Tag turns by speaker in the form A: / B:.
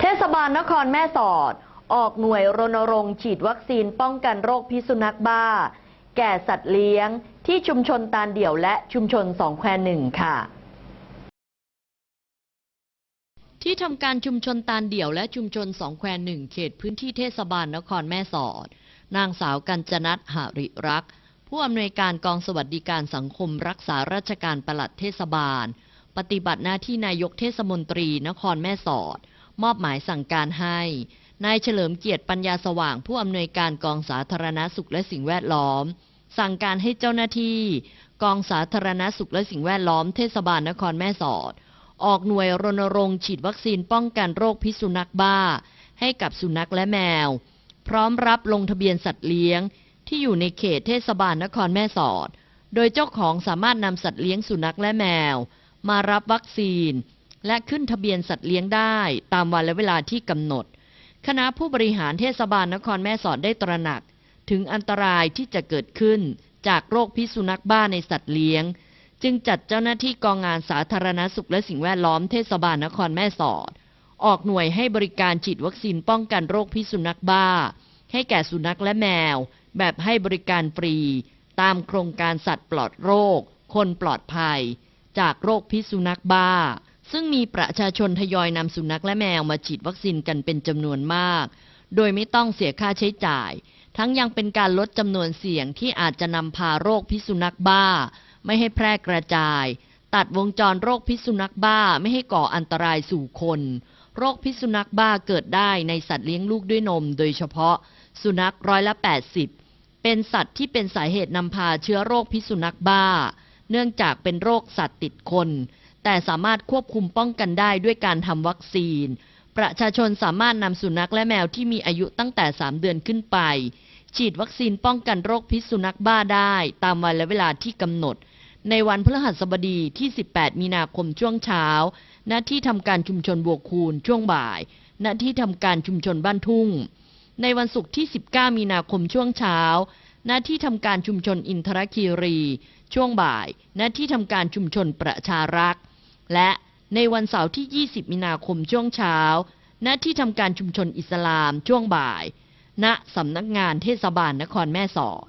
A: เทศบาลนครแม่สอด ออกหน่วยรณรงค์ฉีดวัคซีนป้องกันโรคพิษสุนัขบ้า แก่สัตว์เลี้ยง ที่ชุมชนตาลเดี่ยวและชุมชนสองแควหนึ่งค่ะ ที่ทำการชุมชนตาลเดี่ยวและชุมชนสองแควหนึ่งเขตพื้นที่เทศบาลนครแม่สอด นางสาวกัญจนัทหาริรักษ์ผู้อำนวยการกองสวัสดิการสังคมรักษาราชการปลัดเทศบาล ปฏิบัติหน้าที่นายกเทศมนตรีนครแม่สอด มอบหมายสั่งการให้ นายเฉลิมเกียรติปัญญาสว่างผู้อำนวยการกองสาธารณสุขและสิ่งแวดล้อม สั่งการให้เจ้าหน้าที่ กองสาธารณสุขและสิ่งแวดล้อมเทศบาลนครแม่สอด ออกหน่วยรณรงค์ฉีดวัคซีนป้องกันโรคพิษสุนัขบ้า ให้กับสุนัขและแมว พร้อมรับลงทะเบียนสัตว์เลี้ยง ที่อยู่ในเขตเทศบาลนครแม่สอด โดยเจ้าของสามารถนำสัตว์เลี้ยงสุนัขและแมว มารับวัคซีน และขึ้นทะเบียนสัตว์เลี้ยงได้ตามวันและเวลาที่กำหนด คณะผู้บริหารเทศบาลนครแม่สอดได้ตระหนัก ถึงอันตรายที่จะเกิดขึ้นจากโรคพิษสุนัขบ้าในสัตว์เลี้ยง จึงจัดเจ้าหน้าที่กองงานสาธารณสุขและสิ่งแวดล้อมเทศบาลนครแม่สอด ออกหน่วยให้บริการฉีดวัคซีนป้องกันโรคพิษสุนัขบ้า ให้แก่สุนัขและแมว แบบให้บริการฟรี ตามโครงการสัตว์ปลอดโรค คนปลอดภัย จากโรคพิษสุนัขบ้า ซึ่งมีประชาชนทยอยนำสุนัขและแมวมาฉีดวัคซีนกันเป็นจำนวนมาก โดยไม่ต้องเสียค่าใช้จ่าย ทั้งยังเป็นการลดจำนวนเสี่ยงที่อาจจะนำพาโรคพิษสุนัขบ้า ไม่ให้แพร่กระจาย ตัดวงจรโรคพิษสุนัขบ้าไม่ให้ก่ออันตรายสู่คน โรคพิษสุนัขบ้าเกิดได้ในสัตว์เลี้ยงลูกด้วยนม โดยเฉพาะ สุนัขร้อยละ 80 เป็นสัตว์ที่เป็นสาเหตุนำพาเชื้อโรคพิษสุนัขบ้า เนื่องจากเป็นโรคสัตว์ติดคน แต่สามารถควบคุมป้องกันได้ด้วยการทำวัคซีน ประชาชนสามารถนำสุนัขและแมวที่มีอายุตั้งแต่ 3 เดือนขึ้นไป ฉีดวัคซีนป้องกันโรคพิษสุนัขบ้าได้ ตามวันและเวลาที่กำหนด ในวันพฤหัสบดีที่ 18 มีนาคมช่วงเช้า ณ ที่ทำการชุมชนบวกคูณช่วงบ่าย ณ ที่ทำการชุมชนบ้านทุ่ง ในวันศุกร์ที่ 19 มีนาคมช่วงเช้าณที่ทำการชุมชนอินทรคีรี ช่วงบ่ายณที่ทำการชุมชนประชารักษ์ และในวันเสาร์ที่ 20 มีนาคมช่วงเช้า ณ ที่ทำการชุมชนอิสลามช่วงบ่าย ณ สำนักงานเทศบาลนครแม่สอด